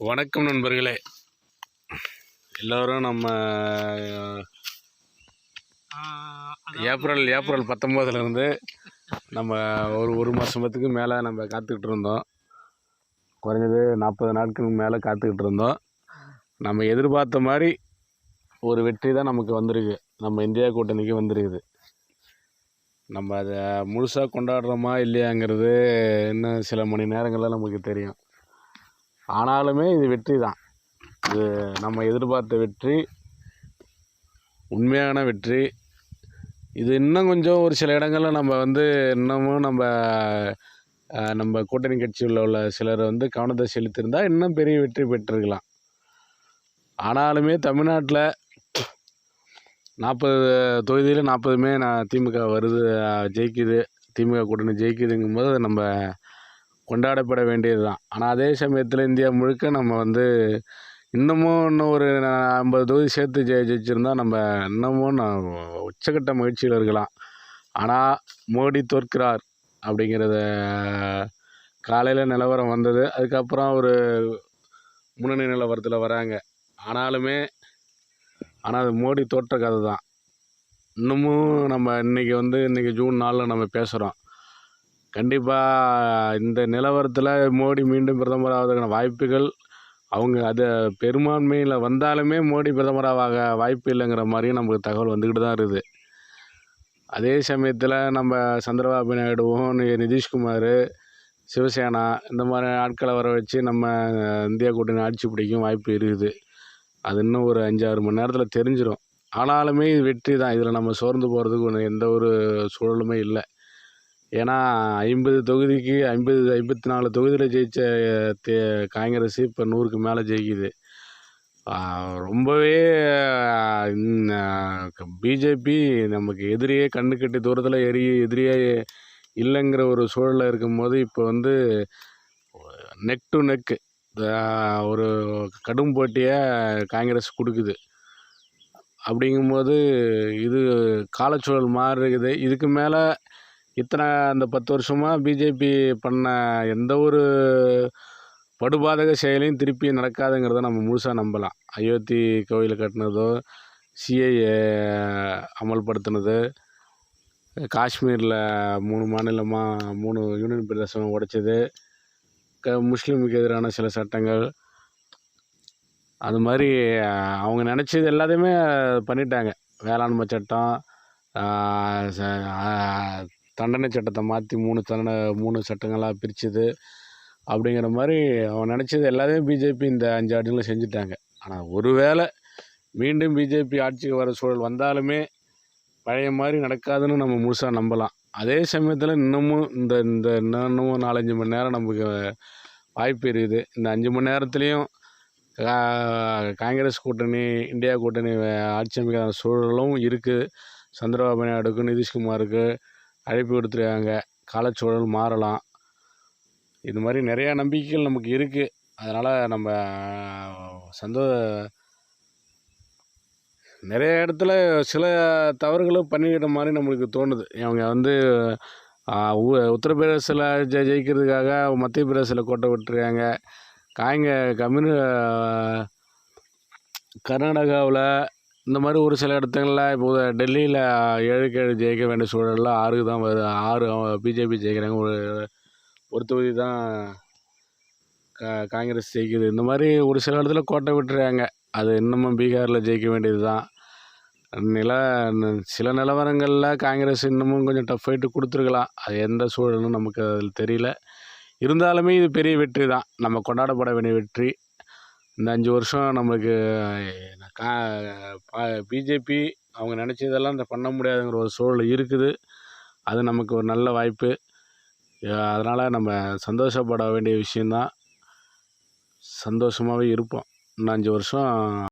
வணக்கம் நண்பர்களே. எல்லோரும் நம்ம ஏப்ரல் ஏப்ரல் பத்தொம்போதுலேருந்து நம்ம ஒரு ஒரு மாதத்துக்கு மேலே நம்ம காத்துக்கிட்டு இருந்தோம். குறைஞ்சது நாற்பது நாட்களுக்கு மேலே காத்துக்கிட்டு இருந்தோம். நம்ம எதிர்பார்த்த மாதிரி ஒரு வெற்றி தான் நமக்கு வந்திருக்கு. நம்ம இந்தியா கூட்டணிக்கு வந்திருக்குது. நம்ம அதை முழுசாக கொண்டாடுறோமா இல்லையாங்கிறது இன்னும் சில மணி நேரங்களில் நமக்கு தெரியும். ஆனாலுமே இது வெற்றி தான். இது நம்ம எதிர்பார்த்த வெற்றி உண்மையான வெற்றி. இது இன்னும் கொஞ்சம் ஒரு சில இடங்களில் நம்ம வந்து இன்னமும் நம்ம நம்ம கூட்டணி கட்சியில் உள்ள சிலர் வந்து கவனத்தை செலுத்திருந்தால் இன்னும் பெரிய வெற்றி பெற்றிருக்கலாம். ஆனாலுமே தமிழ்நாட்டில் நாற்பது தொகுதியில் நாற்பதுமே நான் திமுக வருது ஜெயிக்குது திமுக கூட்டணி ஜெயிக்குதுங்கும்போது அதை நம்ம கொண்டாடப்பட வேண்டியது தான் ஆனால் அதே சமயத்தில் இந்தியா முழுக்க நம்ம வந்து இன்னமும் இன்னும் ஒரு ஐம்பது தொகுதி சேர்த்து ஜெயி ஜெயிச்சிருந்தா நம்ம இன்னமும் நான் உச்சக்கட்ட மகிழ்ச்சியில் இருக்கலாம். ஆனால் மோடி தோற்கிறார் அப்படிங்கிறத காலையில் நிலவரம் வந்தது. அதுக்கப்புறம் ஒரு முன்னணி நிலவரத்தில் வராங்க. ஆனாலுமே ஆனால் அது மோடி தோற்ற கதை தான் இன்னமும் நம்ம இன்றைக்கி வந்து இன்றைக்கி ஜூன் நாலில் நம்ம பேசுகிறோம் கண்டிப்பாக இந்த நிலவரத்தில் மோடி மீண்டும் பிரதமர் ஆவதற்கான வாய்ப்புகள் அவங்க அது பெரும்பான்மையில் வந்தாலுமே மோடி பிரதமராக வாய்ப்பு இல்லைங்கிற மாதிரியும் நமக்கு தகவல் வந்துக்கிட்டு தான் இருக்குது. அதே சமயத்தில் நம்ம சந்திரபாபு நாயுடுவும் நிதிஷ்குமார் சிவசேனா இந்த மாதிரி ஆட்களை வர வச்சு நம்ம இந்தியா கூட்டணி ஆட்சி பிடிக்கும் வாய்ப்பு இருக்குது. அது இன்னும் ஒரு அஞ்சாறு மணி நேரத்தில் தெரிஞ்சிடும் ஆனாலுமே இது வெற்றி தான். இதில் நம்ம சோர்ந்து போகிறதுக்கு ஒன்று எந்த ஒரு சூழலுமே இல்லை. ஏன்னா ஐம்பது தொகுதிக்கு ஐம்பது ஐம்பத்தி நாலு தொகுதியில் ஜெயித்த தே காங்கிரஸ் இப்போ நூறுக்கு மேலே ஜெயிக்குது. ரொம்பவே பிஜேபி நமக்கு எதிரியே கண்ணு கட்டி தூரத்தில் எரி எதிரியே இல்லைங்கிற ஒரு சூழலில் இருக்கும்போது இப்போ வந்து நெக் டு நெக்கு ஒரு கடும் போட்டியை காங்கிரஸ் கொடுக்குது. அப்படிங்கும்போது இது காலச்சூழல் மாறி இருக்குது இதுக்கு மேலே இத்தனை அந்த பத்து வருஷமாக பிஜேபி பண்ண எந்த ஒரு படுபாதக செயலையும் திருப்பி நடக்காதுங்கிறத நம்ம முழுசாக நம்பலாம். அயோத்தி கோயில் கட்டினதோ சிஐஏ அமல்படுத்தினது காஷ்மீரில் மூணு மாநிலமாக மூணு யூனியன் பிரதேசம் உடைச்சது க முஸ்லீமுக்கு எதிரான சில சட்டங்கள். அது மாதிரி அவங்க நினச்சது எல்லாத்தையுமே பண்ணிட்டாங்க. வேளாண்மை சட்டம் தண்டனை சட்டத்தை மாற்றி மூணு தண்டனை மூணு சட்டங்களாக பிரித்தது அப்படிங்கிற மாதிரி அவன் நினச்சது எல்லாத்தையும் பிஜேபி இந்த அஞ்சு ஆண்டுகளும் செஞ்சுட்டாங்க. ஆனால் ஒருவேளை மீண்டும் பிஜேபி ஆட்சிக்கு வர சூழல் வந்தாலுமே பழைய மாதிரி நடக்காதுன்னு நம்ம முழுசாக நம்பலாம். அதே சமயத்தில் இன்னமும் இந்த இந்த இன்னமும் நாலஞ்சு மணி நேரம் நமக்கு வாய்ப்பு இருக்குது. இந்த அஞ்சு மணி நேரத்துலேயும் கா- காங்கிரஸ் கூட்டணி இந்தியா கூட்டணி ஆட்சி அமைக்கிற சூழலும் இருக்குது சந்திரபாபு நாயுடுக்கு நிதிஷ்குமாருக்கு அழைப்பு கொடுத்துருக்காங்க காலச்சூழல் மாறலாம். இது மாதிரி நிறையா நம்பிக்கைகள் நமக்கு இருக்குது அதனால் நம்ம சந்தோ நிறைய இடத்துல சில தவறுகளும் பண்ணிக்கிட்ட மாதிரி நம்மளுக்கு தோணுது. அவங்க வந்து உத்தரப்பிரதேசில் உ- ஜெ ஜெயிக்கிறதுக்காக மத்திய பிரதேசத்தில் கோட்டை விட்டுருக்காங்க. காய்ங்க கம்யூனி கர்நாடகாவில் இந்த மாதிரி ஒரு சில இடத்துங்களில் இப்போ டெல்லியில் ஏழுக்கு ஏழு ஜெயிக்க வேண்டிய சூழலில் ஆறுக்கு தான் வருது ஆறு பிஜேபி ஜெயிக்கிறாங்க. ஒரு ஒரு தொகுதி தான் கா காங்கிரஸ் ஜெயிக்குது. இந்த மாதிரி ஒரு சில இடத்துல கோட்டை விட்டுறாங்க. அது இன்னமும் பீகாரில் ஜெயிக்க வேண்டியது தான். நில சில நிலவரங்களில் காங்கிரஸ் இன்னமும் கொஞ்சம் டஃப் ஃபைட்டு கொடுத்துருக்கலாம். அது எந்த சூழலும் நமக்கு அதில் தெரியல. இருந்தாலுமே இது பெரிய வெற்றி தான். நம்ம கொண்டாடப்பட வேண்டிய வெற்றி. இந்த அஞ்சு வருஷம் நம்மளுக்கு கா பிஜேபி அவங்க நினச்சதெல்லாம் இந்த பண்ண முடியாதுங்கிற ஒரு சூழல் இருக்குது. அது நமக்கு ஒரு நல்ல வாய்ப்பு. அதனால் நம்ம சந்தோஷப்பட வேண்டிய விஷயந்தான். சந்தோஷமாகவே இருப்போம். இன்னும் அஞ்சு வருஷம்